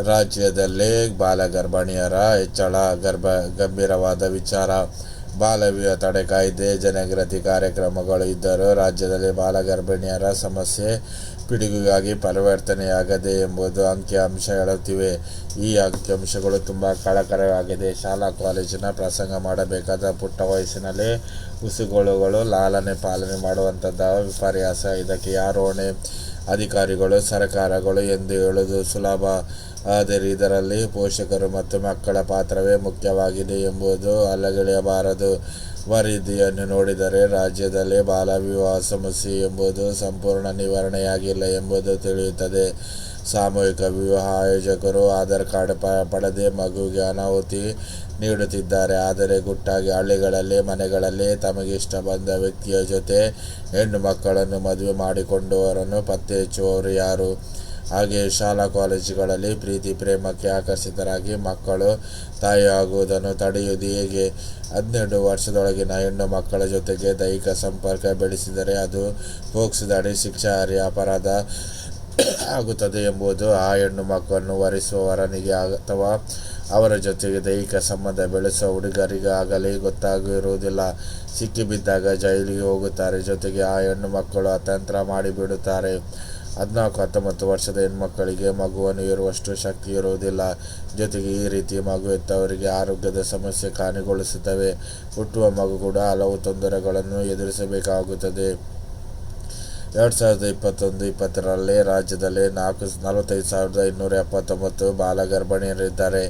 ರಾಜ್ಯದಲ್ಲಿ ಬಾಲಗರ್ಭಿಣಿಯರ ಹೆಚ್ಚಳ, ಗರ್ಭ, ಗಂಭೀರವಾದ ವಿಚಾರ ಬಾಲವಿವಾಹ ತಡೆ ಕಾಯ್ದೆ ಜನಗೃತಿ ಕಾರ್ಯಕ್ರಮಗಳು ಇದ್ದರೂ ರಾಜ್ಯದಲ್ಲಿ ಬಾಲ ಗರ್ಭಿಣಿಯರ ಸಮಸ್ಯೆ ಪಿಡುಗಿಗಾಗಿ ಪರಿವರ್ತನೆಯಾಗದೆ ಎಂಬುದು ಅಂಕಿಅಂಶ ಹೇಳುತ್ತಿವೆ. ಈ ಅಂಕಿಅಂಶಗಳು ತುಂಬ ಕಳಕರವಾಗಿದೆ ಶಾಲಾ ಕಾಲೇಜಿನ ಪ್ರಸಂಗ ಮಾಡಬೇಕಾದ ಪುಟ್ಟ ವಯಸ್ಸಿನಲ್ಲಿ ಹುಸುಗುಳುಗಳು ಲಾಲನೆ ಪಾಲನೆ ಮಾಡುವಂಥದ್ದು ವಿಪರ್ಯಾಸ. ಇದಕ್ಕೆ ಯಾರು ಹೊಣೆ? ಅಧಿಕಾರಿಗಳು, ಸರ್ಕಾರಗಳು ಎಂದು ಹೇಳುವುದು ಸುಲಭ. ಆದರೆ ಇದರಲ್ಲಿ ಪೋಷಕರು ಮತ್ತು ಮಕ್ಕಳ ಪಾತ್ರವೇ ಮುಖ್ಯವಾಗಿದೆ ಎಂಬುದು ಅಲ್ಲಗೆಳೆಯಬಾರದು. ವರದಿಯನ್ನು ನೋಡಿದರೆ ರಾಜ್ಯದಲ್ಲಿ ಬಾಲವಿವಾಹ ಸಮಸ್ಯೆ ಎಂಬುದು ಸಂಪೂರ್ಣ ನಿವಾರಣೆಯಾಗಿಲ್ಲ ಎಂಬುದು ತಿಳಿಯುತ್ತದೆ. ಸಾಮೂಹಿಕ ವಿವಾಹ ಆಯೋಜಕರು ಆಧಾರ್ ಕಾರ್ಡ್ ಪಡೆದೇ ಮಗುವಿಗೆ ಅನಾಹುತಿ ನೀಡುತ್ತಿದ್ದಾರೆ. ಆದರೆ ಗುಟ್ಟಾಗಿ ಹಳ್ಳಿಗಳಲ್ಲಿ, ಮನೆಗಳಲ್ಲಿ ತಮಗಿಷ್ಟ ಬಂದ ವ್ಯಕ್ತಿಯ ಜೊತೆ ಹೆಣ್ಣು ಮಕ್ಕಳನ್ನು ಮದುವೆ ಮಾಡಿಕೊಂಡವರನ್ನು ಪತ್ತೆ ಹಚ್ಚುವವರು ಯಾರು? ಹಾಗೆಯೇ ಶಾಲಾ ಕಾಲೇಜುಗಳಲ್ಲಿ ಪ್ರೀತಿ, ಪ್ರೇಮಕ್ಕೆ ಆಕರ್ಷಿತರಾಗಿ ಮಕ್ಕಳು ತಾಯಿ ಆಗುವುದನ್ನು ತಡೆಯುವುದು ಹೇಗೆ? ಹದಿನೆಂಟು ವರ್ಷದೊಳಗಿನ ಹೆಣ್ಣು ಮಕ್ಕಳ ಜೊತೆಗೆ ದೈಹಿಕ ಸಂಪರ್ಕ ಬೆಳೆಸಿದರೆ ಅದು ಪೋಕ್ಸೋದಡಿ ಶಿಕ್ಷಾರ್ಹ ಅಪರಾಧ ಆಗುತ್ತದೆ ಎಂಬುದು ಆ ಹೆಣ್ಣು ಮಕ್ಕಳನ್ನು ವರಿಸುವವರನಿಗೆ ಅಥವಾ ಅವರ ಜೊತೆಗೆ ದೈಹಿಕ ಸಂಬಂಧ ಬೆಳೆಸುವ ಹುಡುಗರಿಗಾಗಲಿ ಗೊತ್ತಾಗಿರುವುದಿಲ್ಲ. ಸಿಕ್ಕಿಬಿದ್ದಾಗ ಜೈಲಿಗೆ ಹೋಗುತ್ತಾರೆ. ಜೊತೆಗೆ ಆ ಹೆಣ್ಣು ಮಕ್ಕಳು ಅತಂತ್ರ ಮಾಡಿಬಿಡುತ್ತಾರೆ. ಹದಿನಾಲ್ಕು, ಹತ್ತೊಂಬತ್ತು ವರ್ಷದ ಹೆಣ್ಮಕ್ಕಳಿಗೆ ಮಗುವನ್ನು ಇರುವಷ್ಟು ಶಕ್ತಿ ಇರುವುದಿಲ್ಲ. ಜೊತೆಗೆ ಈ ರೀತಿ ಮಗು ಎತ್ತವರಿಗೆ ಆರೋಗ್ಯದ ಸಮಸ್ಯೆ ಕಾಣಿಗೊಳಿಸುತ್ತವೆ. ಹುಟ್ಟುವ ಮಗು ಕೂಡ ಹಲವು ತೊಂದರೆಗಳನ್ನು ಎದುರಿಸಬೇಕಾಗುತ್ತದೆ. ಎರಡು ಸಾವಿರದ ಇಪ್ಪತ್ತೊಂದು ಇಪ್ಪತ್ತರಲ್ಲಿ ರಾಜ್ಯದಲ್ಲಿ ನಾಲ್ಕು ನಲವತ್ತೈದು ಸಾವಿರದ ಇನ್ನೂರ ಎಪ್ಪತ್ತೊಂಬತ್ತು ಬಾಲ ಗರ್ಭಿಣಿಯರಿದ್ದಾರೆ.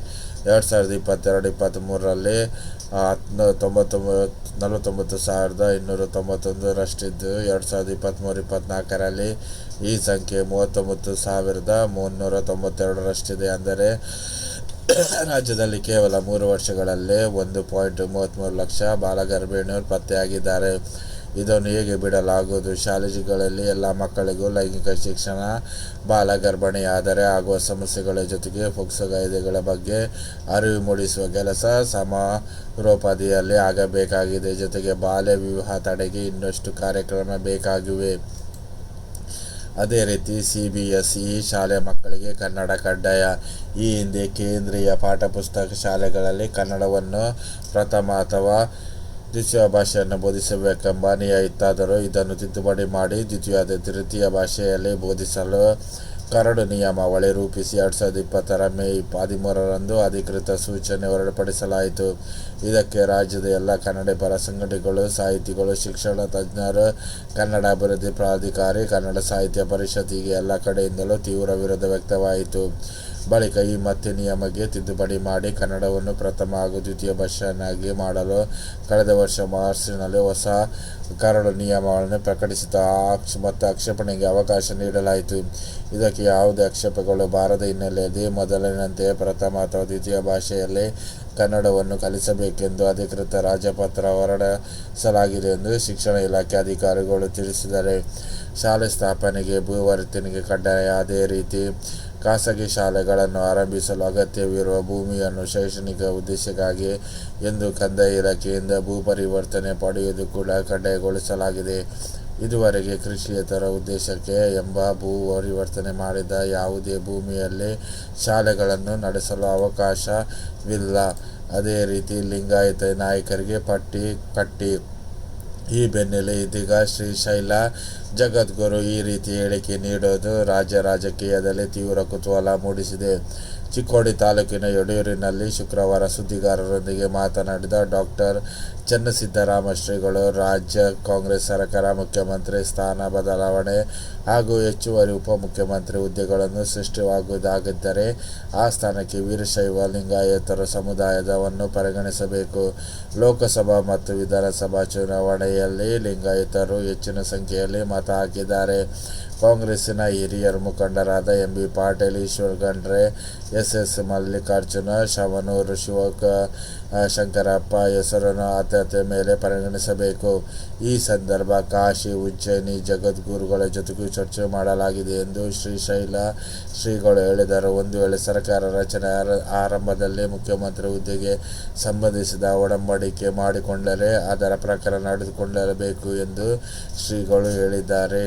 ಎರಡು ಸಾವಿರದ ಇಪ್ಪತ್ತೆರಡು ಇಪ್ಪತ್ತ್ಮೂರರಲ್ಲಿ ಹತ್ತು ತೊಂಬತ್ತೊಂಬತ್ತು, ನಲವತ್ತೊಂಬತ್ತು ಸಾವಿರದ ಇನ್ನೂರ ತೊಂಬತ್ತೊಂದರಷ್ಟಿದ್ದು ಎರಡು ಸಾವಿರದ ಇಪ್ಪತ್ತ್ಮೂರು ಇಪ್ಪತ್ತ್ನಾಲ್ಕರಲ್ಲಿ ಈ ಸಂಖ್ಯೆ ಮೂವತ್ತೊಂಬತ್ತು ಸಾವಿರದ ಮುನ್ನೂರ ತೊಂಬತ್ತೆರಡರಷ್ಟಿದೆ. ಅಂದರೆ ರಾಜ್ಯದಲ್ಲಿ ಕೇವಲ ಮೂರು ವರ್ಷಗಳಲ್ಲಿ ಒಂದು ಪಾಯಿಂಟ್ ಮೂವತ್ತ್ಮೂರು ಲಕ್ಷ ಬಾಲಗರ್ಭಿಣಿಯರು ಪತ್ತೆಯಾಗಿದ್ದಾರೆ. ಇದನ್ನು ಹೇಗೆ ಬಿಡಲಾಗುವುದು? ಶಾಲೆಗಳಲ್ಲಿ ಎಲ್ಲ ಮಕ್ಕಳಿಗೂ ಲೈಂಗಿಕ ಶಿಕ್ಷಣ ಬಾಲ ಗರ್ಭಿಣಿಯಾದರೆ ಆಗುವ ಸಮಸ್ಯೆಗಳ ಜೊತೆಗೆ ಫೋಕ್ಸೋ ಕಾಯ್ದೆಗಳ ಬಗ್ಗೆ ಅರಿವು ಮೂಡಿಸುವ ಕೆಲಸ ಸಮರೋಪಾದಿಯಲ್ಲಿ ಆಗಬೇಕಾಗಿದೆ. ಜೊತೆಗೆ ಬಾಲ್ಯ ವಿವಾಹ ತಡೆಗೆ ಇನ್ನಷ್ಟು ಕಾರ್ಯಕ್ರಮ ಬೇಕಾಗಿವೆ. ಅದೇ ರೀತಿ ಸಿ ಬಿ ಎಸ್ ಇ ಶಾಲೆ ಮಕ್ಕಳಿಗೆ ಕನ್ನಡ ಕಡ್ಡಾಯ. ಈ ಹಿಂದೆ ಕೇಂದ್ರೀಯ ಪಾಠಪುಸ್ತಕ ಶಾಲೆಗಳಲ್ಲಿ ಕನ್ನಡವನ್ನು ಪ್ರಥಮ ಅಥವಾ ದ್ವಿತೀಯ ಭಾಷೆಯನ್ನು ಬೋಧಿಸಬೇಕೆಂಬ ನಿಯ ಇದನ್ನು ತಿದ್ದುಪಡಿ ಮಾಡಿ ದ್ವಿತೀಯ ತೃತೀಯ ಭಾಷೆಯಲ್ಲಿ ಬೋಧಿಸಲು ಕರಡು ನಿಯಮಾವಳಿ ರೂಪಿಸಿ ಎರಡು ಸಾವಿರದ ಇಪ್ಪತ್ತರ ಮೇ ಹದಿಮೂರರಂದು ಅಧಿಕೃತ ಸೂಚನೆ ಹೊರಡಿಸಲಾಯಿತು. ಇದಕ್ಕೆ ರಾಜ್ಯದ ಎಲ್ಲ ಕನ್ನಡಪರ ಸಂಘಟನೆಗಳು, ಸಾಹಿತಿಗಳು, ಶಿಕ್ಷಣ ತಜ್ಞರು, ಕನ್ನಡ ಅಭಿವೃದ್ಧಿ ಪ್ರಾಧಿಕಾರಿ, ಕನ್ನಡ ಸಾಹಿತ್ಯ ಪರಿಷತ್ ಹೀಗೆ ಎಲ್ಲ ಕಡೆಯಿಂದಲೂ ತೀವ್ರ ವಿರೋಧ ವ್ಯಕ್ತವಾಯಿತು. ಬಳಿಕ ಈ ಮತ್ತೆ ನಿಯಮಕ್ಕೆ ತಿದ್ದುಪಡಿ ಮಾಡಿ ಕನ್ನಡವನ್ನು ಪ್ರಥಮ ಹಾಗೂ ದ್ವಿತೀಯ ಭಾಷೆಯನ್ನಾಗಿ ಮಾಡಲು ಕಳೆದ ವರ್ಷ ಮಾರ್ಚ್ನಲ್ಲಿ ಹೊಸ ಕರಡು ನಿಯಮಗಳನ್ನು ಪ್ರಕಟಿಸಿದ ಆಕ್ಷ ಮತ್ತು ಆಕ್ಷೇಪಣೆಗೆ ಅವಕಾಶ ನೀಡಲಾಯಿತು. ಇದಕ್ಕೆ ಯಾವುದೇ ಆಕ್ಷೇಪಗಳು ಬಾರದ ಹಿನ್ನೆಲೆಯಲ್ಲಿ ಮೊದಲಿನಂತೆ ಪ್ರಥಮ ಅಥವಾ ದ್ವಿತೀಯ ಭಾಷೆಯಲ್ಲಿ ಕನ್ನಡವನ್ನು ಕಲಿಸಬೇಕೆಂದು ಅಧಿಕೃತ ರಾಜಪತ್ರ ಹೊರಡಿಸಲಾಗಿದೆ ಎಂದು ಶಿಕ್ಷಣ ಇಲಾಖೆ ಅಧಿಕಾರಿಗಳು ತಿಳಿಸಿದ್ದಾರೆ. ಶಾಲೆ ಸ್ಥಾಪನೆಗೆ ಭೂವರ್ತನೆಗೆ ಕಡ್ಡಾಯ, ಅದೇ ರೀತಿ ಖಾಸಗಿ ಶಾಲೆಗಳನ್ನು ಆರಂಭಿಸಲು ಅಗತ್ಯವಿರುವ ಭೂಮಿಯನ್ನು ಶೈಕ್ಷಣಿಕ ಉದ್ದೇಶಕ್ಕಾಗಿ ಎಂದು ಕಂದಾಯ ಇಲಾಖೆಯಿಂದ ಭೂ ಪರಿವರ್ತನೆ ಪಡೆಯುವುದು ಕೂಡ ಕಡ್ಡಾಯಗೊಳಿಸಲಾಗಿದೆ. ಇದುವರೆಗೆ ಕೃಷಿಯೇತರ ಉದ್ದೇಶಕ್ಕೆ ಎಂಬ ಭೂ ಪರಿವರ್ತನೆ ಮಾಡಿದ ಯಾವುದೇ ಭೂಮಿಯಲ್ಲಿ ಶಾಲೆಗಳನ್ನು ನಡೆಸಲು ಅವಕಾಶವಿಲ್ಲ. ಅದೇ ರೀತಿ ಲಿಂಗಾಯತ ನಾಯಕರಿಗೆ ಪಟ್ಟಿ ಕಟ್ಟಿ. ಈ ಬೆನ್ನಲ್ಲೇ ಇದೀಗ ಶ್ರೀಶೈಲ ಜಗದ್ಗುರು ಈ ರೀತಿ ಹೇಳಿಕೆ ನೀಡೋದು ರಾಜ್ಯ ರಾಜಕೀಯದಲ್ಲಿ ತೀವ್ರ ಕುತೂಹಲ ಮೂಡಿಸಿದೆ. ಚಿಕ್ಕೋಡಿ ತಾಲೂಕಿನ ಯಡೂರಿನಲ್ಲಿ ಶುಕ್ರವಾರ ಸುದ್ದಿಗಾರರೊಂದಿಗೆ ಮಾತನಾಡಿದ ಡಾಕ್ಟರ್ ಚನ್ನಸಿದ್ದರಾಮ ಶ್ರೀಗಳು, ರಾಜ್ಯ ಕಾಂಗ್ರೆಸ್ ಸರ್ಕಾರ, ಮುಖ್ಯಮಂತ್ರಿ ಸ್ಥಾನ ಬದಲಾವಣೆ ಹಾಗೂ ಹೆಚ್ಚುವರಿ ಉಪಮುಖ್ಯಮಂತ್ರಿ ಹುದ್ದೆಗಳನ್ನು ಸೃಷ್ಟಿವಾಗುವುದಾಗಿದ್ದರೆ ಆ ಸ್ಥಾನಕ್ಕೆ ವೀರಶೈವ ಲಿಂಗಾಯತರ ಸಮುದಾಯದವನ್ನು ಪರಿಗಣಿಸಬೇಕು. ಲೋಕಸಭಾ ಮತ್ತು ವಿಧಾನಸಭಾ ಚುನಾವಣೆಯಲ್ಲಿ ಲಿಂಗಾಯತರು ಹೆಚ್ಚಿನ ಸಂಖ್ಯೆಯಲ್ಲಿ ಮತ ata kedare ಕಾಂಗ್ರೆಸ್ಸಿನ ಹಿರಿಯ ಮುಖಂಡರಾದ M B Patil, Eshwar Khandre S S Mallikarjun Shamanur ಶಿವಕ Shankarappa ಹೆಸರನ್ನು ಆದ್ಯತೆ ಮೇಲೆ ಪರಿಗಣಿಸಬೇಕು. ಈ ಸಂದರ್ಭ ಕಾಶಿ ಉಜ್ಜಯಿನಿ ಜಗದ್ಗುರುಗಳ ಜೊತೆಗೂ ಚರ್ಚೆ ಮಾಡಲಾಗಿದೆ ಎಂದು ಶ್ರೀಶೈಲ ಶ್ರೀಗಳು ಹೇಳಿದರು. ಒಂದು ವೇಳೆ ಸರ್ಕಾರ ರಚನೆ ಆರಂಭದಲ್ಲಿ ಮುಖ್ಯಮಂತ್ರಿ ಹುದ್ದೆಗೆ ಸಂಬಂಧಿಸಿದ ಒಡಂಬಡಿಕೆ ಮಾಡಿಕೊಂಡರೆ ಅದರ ಪ್ರಕಾರ ನಡೆದುಕೊಳ್ಳಬೇಕು ಎಂದು ಶ್ರೀಗಳು ಹೇಳಿದ್ದಾರೆ.